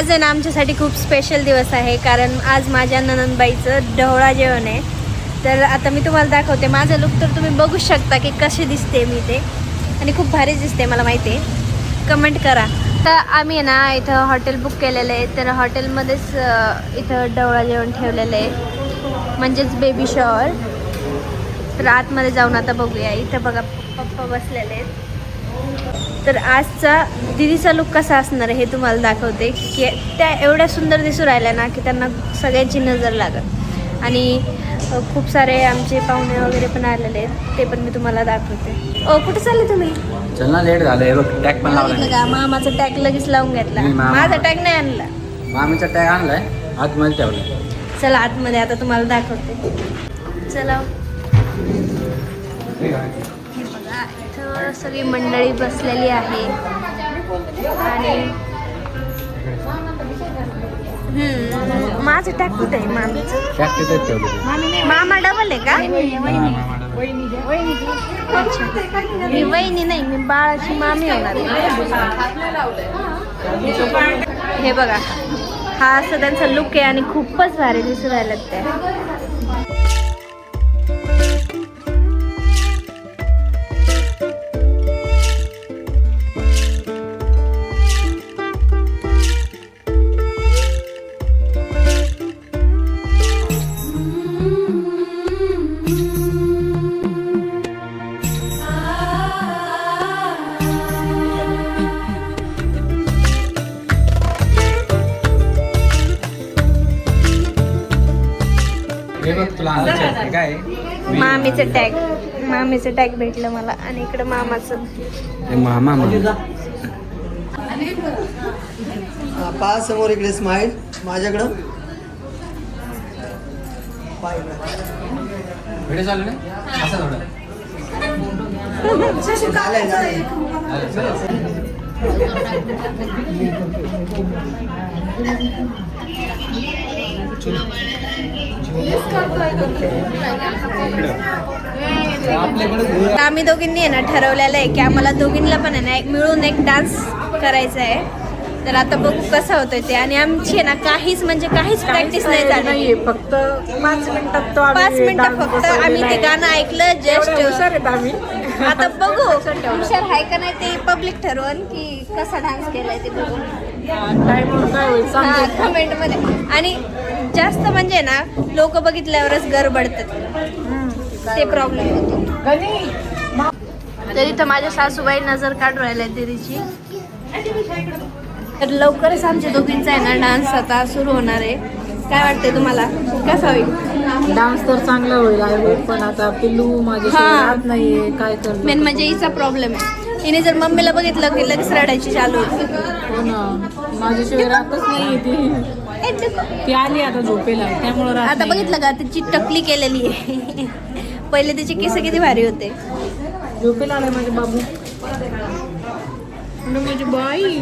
आज आहे ना आमच्यासाठी खूप स्पेशल दिवस आहे कारण आज माझ्या ननंदबाईचं ढवळा जेवण आहे. तर आता मी तुम्हाला दाखवते माझं लुक तर तुम्ही बघू शकता की कसे दिसते मी ते. आणि खूप भारी दिसते मला माहिती आहे. कमेंट करा. तर आम्ही आहे ना इथं हॉटेल बुक केलेलं आहे तर हॉटेलमध्येच इथं ढवळा जेवण ठेवलेलं आहे. म्हणजेच बेबी शॉवर तर आतमध्ये जाऊन आता बघूया इथं बघा पप्पा बसलेले आहेत. तर आजचा दिदीचा लुक कसा असणार आहे हे तुम्हाला दाखवते. की त्या एवढ्या सुंदर दिसू राहिल्या ना की त्यांना सगळ्यांची नजर लागत आणि खूप सारे आमचे पाहुणे वगैरे पण आलेले आहेत ते पण मी तुम्हाला दाखवते. ओ कुठे चालले तुम्ही? चल ना लेट झालंय. बघ टॅग पण लावला बघितलं का मामाचा टॅग लगेच लावून घेतला. माझा टॅग नाही आणला. मामीचा टॅग आणलाय. आतमध्ये ठेवलाय. चला आतमध्ये आता तुम्हाला दाखवते. चला. सगळी मंडळी बसलेली आहे. आणि हम्म, माझं टॅग कुठे आहे? मामीचं? मामा डबल आहे का? अच्छा. मी वहिनी नाही मी बाळाची मामी होणार आहे. हे बघा हा असं त्यांचा लुक आहे आणि खूपच भारी दिसून राहिल्यात त्या मामीचं टॅग मामीचं टॅग भेटलं मला आणि इकडं मामाचं. हे मामा मामा. पहा समोर इकडे स्माईल माझ्याकडं. व्हिडिओ चालू ना असं थोडं. आम्ही दोघींनी आहे ना ठरवलेलं आहे की आम्हाला दोघींना पण आहे ना एक मिळून एक डान्स करायचा आहे. तर आता बघू कसं होतंय ते. आणि आमची आहे ना काहीच म्हणजे काहीच प्रॅक्टिस नाही झाली. फक्त पाच मिनिटात तो पाच मिनिटं फक्त आम्ही ते. गाणं ऐकलं जस्ट आम्ही. आता बघू. हुशार आहे का नाही ते पब्लिक ठरवून की कसा डान्स केलाय ते बघू. मध्ये. आणि जास्त म्हणजे ना लोक बघितल्यावरच गडबडतात ते प्रॉब्लेम होतो. तर इथं माझ्या सासूबाई नजर काढून राहिल्या दीदीची. तर लवकरच आमच्या दोघींचा आहे ना डान्स आता सुरू होणार आहे. काय वाटतंय तुम्हाला? कसा होईल? डान्स तर चांगला होईल आय होप पण आता पिल्लू माझ्या हा. नाहीये काय कर मेन म्हणजे हिचा प्रॉब्लेम आहे. हिने जर मम्मीला बघितलं की लगेच रडायची चालू होती हो ना. माझ्याशिवाय राहतच नाहीये ती. ती आली आता झोपेला त्यामुळे आता. बघितलं का? तिची टकली केलेली आहे. पहिले तिचे केस किती भारी होते. झोपेला आलाय माझे बाबू. माझी बाई.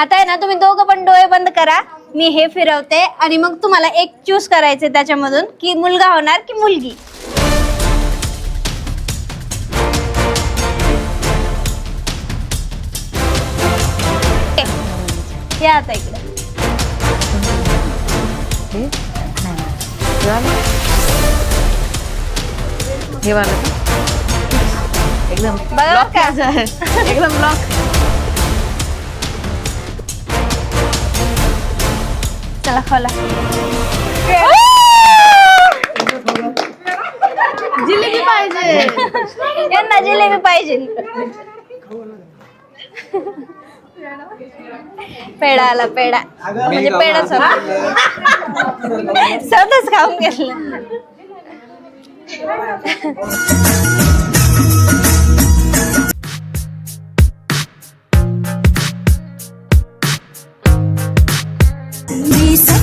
आता आहे ना तुम्ही दोघं पण डोळे बंद करा. मी हे फिरवते आणि मग तुम्हाला एक चूज करायचे त्याच्यामधून की मुलगा होणार की मुलगी? या आता इकडे. हे? वाला. एकदम बघा का? एकदम लॉक चला खोला जिलेबी पाहिजे. यांना जिलेबी पाहिजे. पेडा आला पेडा म्हणजे पेडा स्वतःच खाऊन घेतलं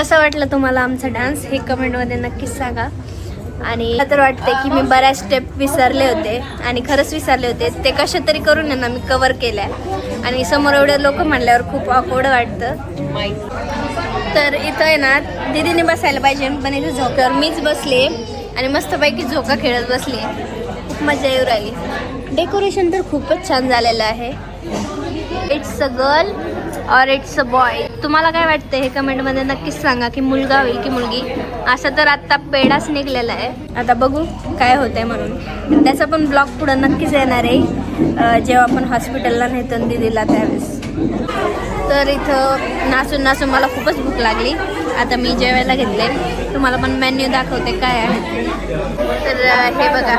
कसं वाटलं तुम्हाला आमचा डान्स? हे कमेंटमध्ये नक्कीच सांगा. आणि तर वाटते की मी बऱ्याच स्टेप विसरले होते आणि खरंच विसरले होते. ते कशा तरी करून आहे ना मी कवर केल्या. आणि समोर एवढे लोक म्हणल्यावर खूप ऑकवर्ड वाटतं. तर इथं आहे ना दिदीने बसायला पाहिजे पण इथे झोक्यावर मीच बसले आणि मस्तपैकी झोका खेळत बसली. खूप मजा येऊ राहिली. डेकोरेशन तर खूपच छान झालेलं आहे. इट्स अ गर्ल और इट्स अ बॉय तुम्हाला काय वाटतं हे कमेंटमध्ये नक्कीच सांगा की मुलगा होईल की मुलगी? असं तर आत्ता पेडाच निघलेला आहे. आता बघू काय होतंय म्हणून. त्याचा पण ब्लॉग पुढं नक्कीच येणार आहे. जेव्हा आपण हॉस्पिटलला नेतन दिदीला त्यावेळेस. तर इथं नाचून नाचून मला खूपच भूक लागली. आता मी जेवायला घेतले तुम्हाला पण मेन्यू दाखवते काय आहे. तर हे बघा.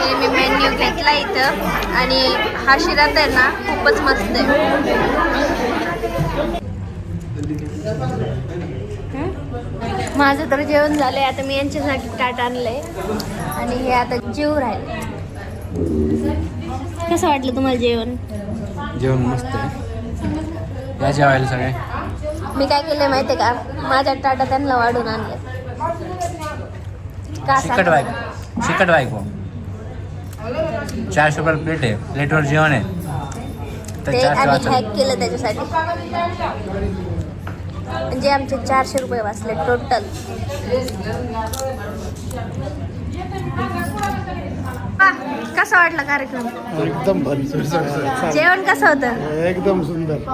हे मी मेन्यू घेतला इथं. आणि हा शिरा तर आहे ना खूपच मस्त आहे. माझं तर जेवण झालंय. आता मी यांच्यासाठी ताट आणलंय. आणि हे आता जेव राहिले. कसं वाटलं तुम्हाला जेवण? जेवण मस्त आहे. या जेवायला सगळे. मी काय केलंय माहितीये का? माझ्या टाटा त्यांना वाढून आणलं का चिकट? बायको. चिकट बायको. चारशे रुपये प्लेट आहे. प्लेटवर जेवण आहे. ते आम्ही हॅक केलं त्याच्यासाठी. म्हणजे आमचे चारशे रुपये वाचले टोटल कसा वाटला कार्यक्रम? एकदम जेवण कसं होतं? एकदम सुंदर.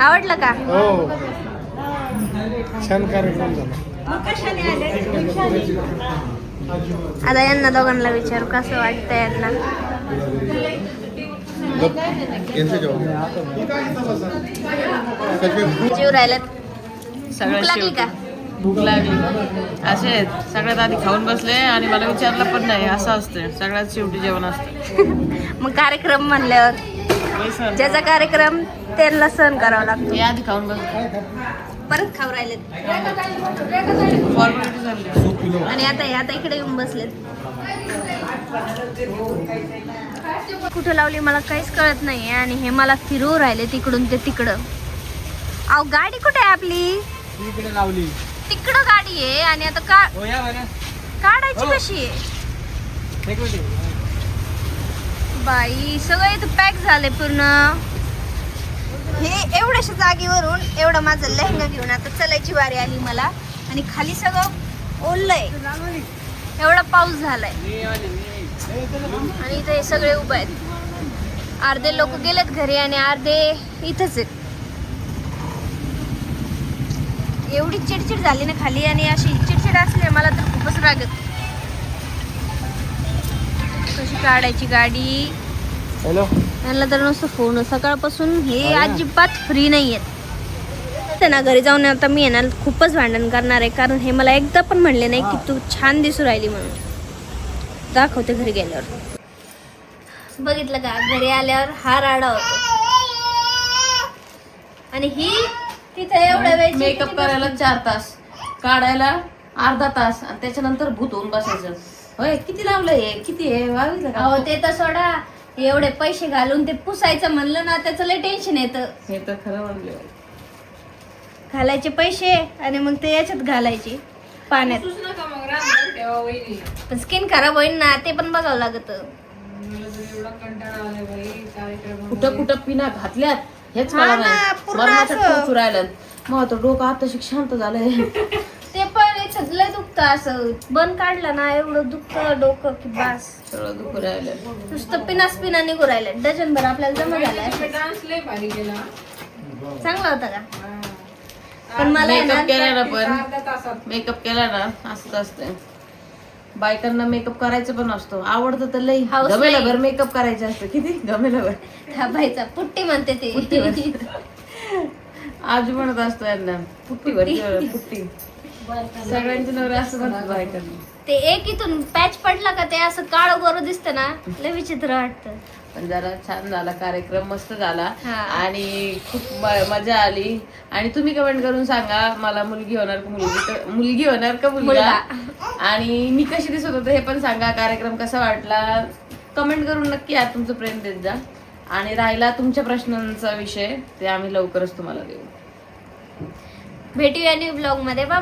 आवडलं का? हो. छान कार्यक्रम झाला. आता यांना दोघांना विचारू कसं वाटतं यांना? जीव राहिलेत. भूक लागली का? भूक लागली. असे. सगळ्यात आधी खाऊन बसले आणि मला विचारलं पण नाही. असं असतं सगळ्यात शेवटी जेवण असतं. मग कार्यक्रम म्हणल्यावर ज्याचा कार्यक्रम त्यांना सहन करावा लागतो. आधी खाऊन बसले परत खाऊ राहिलेत. आणि आता आता इकडे येऊन बसलेत. कुठं लावली मला काहीच कळत नाही आणि हे मला फिरवू राहिले तिकडून ते तिकडं. अहो गाडी कुठे आहे आपली? इकडे लावली. तिकडं गाडी आहे आणि आता का हो या काढायची हो. कशी आहे? एक मिनिट. बाई सगळं इथं पॅक झाले पूर्ण. हे एवढ्याशा जागेवरून एवढं माझं लेहंगा घेऊन आता चलायची वारी आली मला. आणि खाली सगळं ओललंय. एवढा पाऊस झालाय. आणि इथे हे सगळे उभे आहेत. अर्धे लोक गेलेत घरी आणि अर्धे इथंच आहेत. एवढी चिडचिड झाली ना खाली आणि अशी चिडचिड असली मला तर खूपच राग येतो. कशी काढायची गाडी? हॅलो. यांना तर नुसतं फोन सकाळपासून हे अजिबात फ्री नाही आहेत ना घरी जाऊन आता मी येणार खूपच भांडण करणार आहे कारण हे मला एकदा पण म्हणले नाही की तू छान दिसू राहिली म्हणून. दाखवते घरी गेल्यावर. बघितलं का? घरी आल्यावर हा राडा होतो. आणि ही तिथे एवढ्या वेळ मेकअप करायला चार तास काढायला अर्धा तास आणि त्याच्यानंतर भूत होऊन बसायचं. होय किती लावलंय हे? किती आहे बघितलं का? अहो ते तर सोडा. एवढे पैसे घालून ते पुसायचं म्हणलं ना त्याचं लय टेन्शन येतं. हे तर खरं म्हणलं. घालायचे पैसे आणि मग ते याच्यात घालायचे पाण्यात. पण स्किन खराब होईल ना ते पण बघावं लागत. कुठं कुठं पिना घातल्यात हेच हा मला ना, नाही. पूर्ण मरणाचं असं. टोचू राहिलं मग तो डोकं आता शांत झालंय. ते पण याच्यात लय दुखतं असं. बंद काढलं ना एवढं दुखतं डोकं की बास. सगळं दुखू राहिलं नुसतं पिनास पिना निघू राहिलं डझन भर आपल्याला जमा झालाय चांगला होता का? पण मला आहे मेकअप केला ना ना पण मेकअप केला ना असंच असतंय. बायकांना मेकअप करायचं पण असतो. आवडतं तर लई. गमेला भर मेकअप करायचं असतं. किती? गमेला भर थांबायचा. पुट्टी म्हणते ते. आज म्हणत. असतो यांना. पुट्टी. भर पुट्टी. सगळ्यांचे नवरे असं म्हणतात ते एक इथून पॅच पडला का ते असं काळं गोरं दिसतं ना लय विचित्र वाटतं. पण जरा छान झाला कार्यक्रम मस्त झाला. हा. आणि खूप म- मजा आली. आणि तुम्ही कमेंट करून सांगा मला मुलगी होणार का मुलगी? तर- मुलगी होणार का मुलगा? आणि मी कशी दिसत होते हे पण सांगा. कार्यक्रम कसा वाटला? कमेंट करून नक्की या तुमचं प्रेम देत जा. आणि राहिला तुमच्या प्रश्नांचा विषय ते आम्ही लवकरच तुम्हाला देऊ. भेटूया न्यू ब्लॉगमध्ये. बाय